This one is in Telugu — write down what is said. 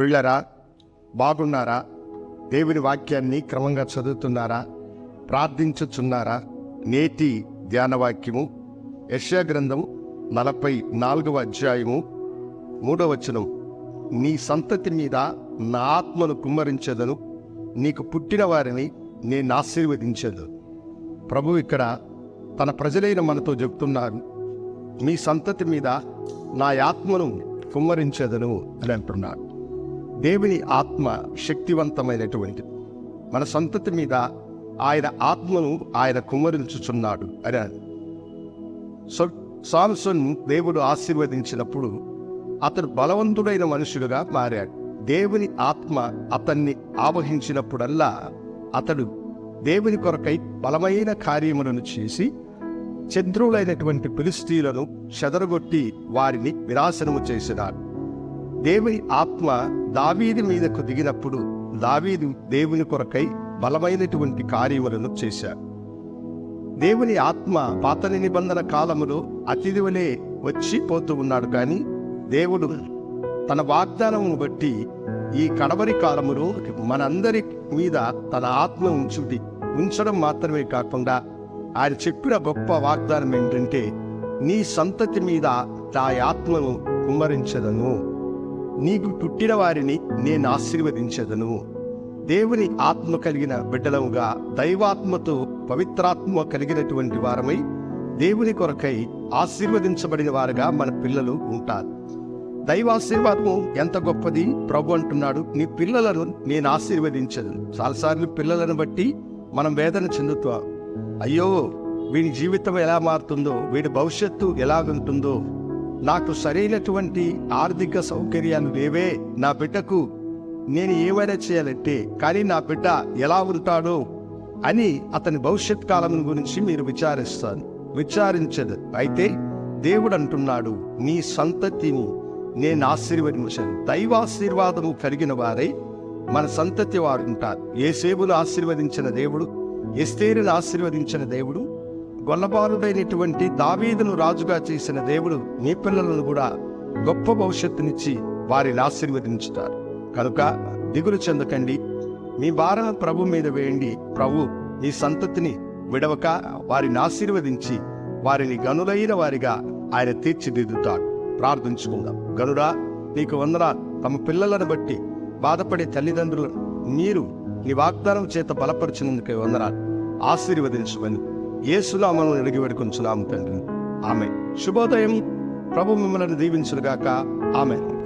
ప్రియులరా బాగున్నారా? దేవుని వాక్యాన్ని క్రమంగా చదువుతున్నారా? ప్రార్థించుచున్నారా? నేటి ధ్యానవాక్యము యశ్యా గ్రంథము గ్రంథం నలభై నాలుగవ అధ్యాయము మూడవ వచనం. నీ సంతతి మీద నా ఆత్మను కుమ్మరించదను నీకు పుట్టిన వారిని నేను ఆశీర్వదించదు ప్రభు ఇక్కడ తన ప్రజలైన మనతో చెప్తున్నారు మీ సంతతి మీద నా ఆత్మను కుమ్మరించదను అని అంటున్నాడు దేవుని ఆత్మ శక్తివంతమైనటువంటి మన సంతతి మీద ఆయన ఆత్మను ఆయన కుమ్మరించుచున్నాడు అని అని. సో సాంసన్ దేవుడు ఆశీర్వదించినప్పుడు అతడు బలవంతుడైన మనుషుడుగా మారాడు. దేవుని ఆత్మ అతన్ని ఆవహించినప్పుడల్లా అతడు దేవుని కొరకై బలమైన కార్యములను చేసి శత్రువులైనటువంటి పిలిస్తీలను చెదరగొట్టి వారిని వినాశనము చేసినాడు. దేవుని ఆత్మ దావీది మీదకు దిగినప్పుడు దావీదు దేవుని కొరకై బలమైనటువంటి కార్యములను చేశారు దేవుని ఆత్మ పాత నిబంధన కాలములో అతిథి వలె వచ్చి పోతూ ఉన్నాడు కానీ దేవుడు తన వాగ్దానమును బట్టి ఈ కడవరి కాలములో మనందరి మీద తన ఆత్మ ఉంచుటి ఉంచడం మాత్రమే కాకుండా ఆయన చెప్పిన గొప్ప వాగ్దానం ఏంటంటే నీ సంతతి మీద తా ఆత్మను కుమ్మరించదను. నీకు పుట్టిన వారిని నేను ఆశీర్వదించదను. దేవుని ఆత్మ కలిగిన బిడ్డలముగా దైవాత్మతో పవిత్రాత్మ కలిగినటువంటి వారమై దేవుని కొరకై ఆశీర్వదించబడిన వారుగా మన పిల్లలు ఉంటారు. దైవాశీర్వాదము ఎంత గొప్పది? ప్రభు అంటున్నాడు నీ పిల్లలను నేను ఆశీర్వదించదు చాలాసార్లు పిల్లలను బట్టి మనం వేదన చెందుతాం. అయ్యో వీడి జీవితం ఎలా మారుతుందో వీడి భవిష్యత్తు ఎలా ఉంటుందో నాకు సరైనటువంటి ఆర్థిక సౌకర్యాలు లేవే. నా బిడ్డకు నేను ఏమైనా చేయాలంటే కానీ నా బిడ్డ ఎలా ఉంటాడో అని అతని భవిష్యత్ కాలం గురించి మీరు విచారిస్తారు. విచారించదు. అయితే దేవుడు అంటున్నాడు నీ సంతతిని నేను ఆశీర్వదించాను. దైవాశీర్వాదము కలిగిన వారై మన సంతతి వారు ఉంటారు. ఏ సేవులు ఆశీర్వదించిన దేవుడు ఎస్తేరును ఆశీర్వదించిన దేవుడు గొల్లబారుడైనటువంటి దావీదును రాజుగా చేసిన దేవుడు నీ పిల్లలను కూడా గొప్ప భవిష్యత్తునిచ్చి వారిని ఆశీర్వదించుతారు. కనుక దిగులు చెందకండి. మీ భారం ప్రభు మీద వేయండి. ప్రభు మీ సంతతిని విడవక వారిని ఆశీర్వదించి వారిని గనులైన వారిగా ఆయన తీర్చిదిద్దుతాడు. ప్రార్థించుకుందాం. గనుడా నీకు వందన తమ పిల్లలను బట్టి బాధపడే తల్లిదండ్రులను మీరు నీ వాగ్దానం చేత బలపరిచినందుకే వందనాలు. ఆశీర్వదించమని ఏసునామను అడిగి వేడుకొంచున్నాము తండ్రి. ఆమె శుభోదయం. ప్రభు మిమ్మల్ని దీవించుగాక ఆమె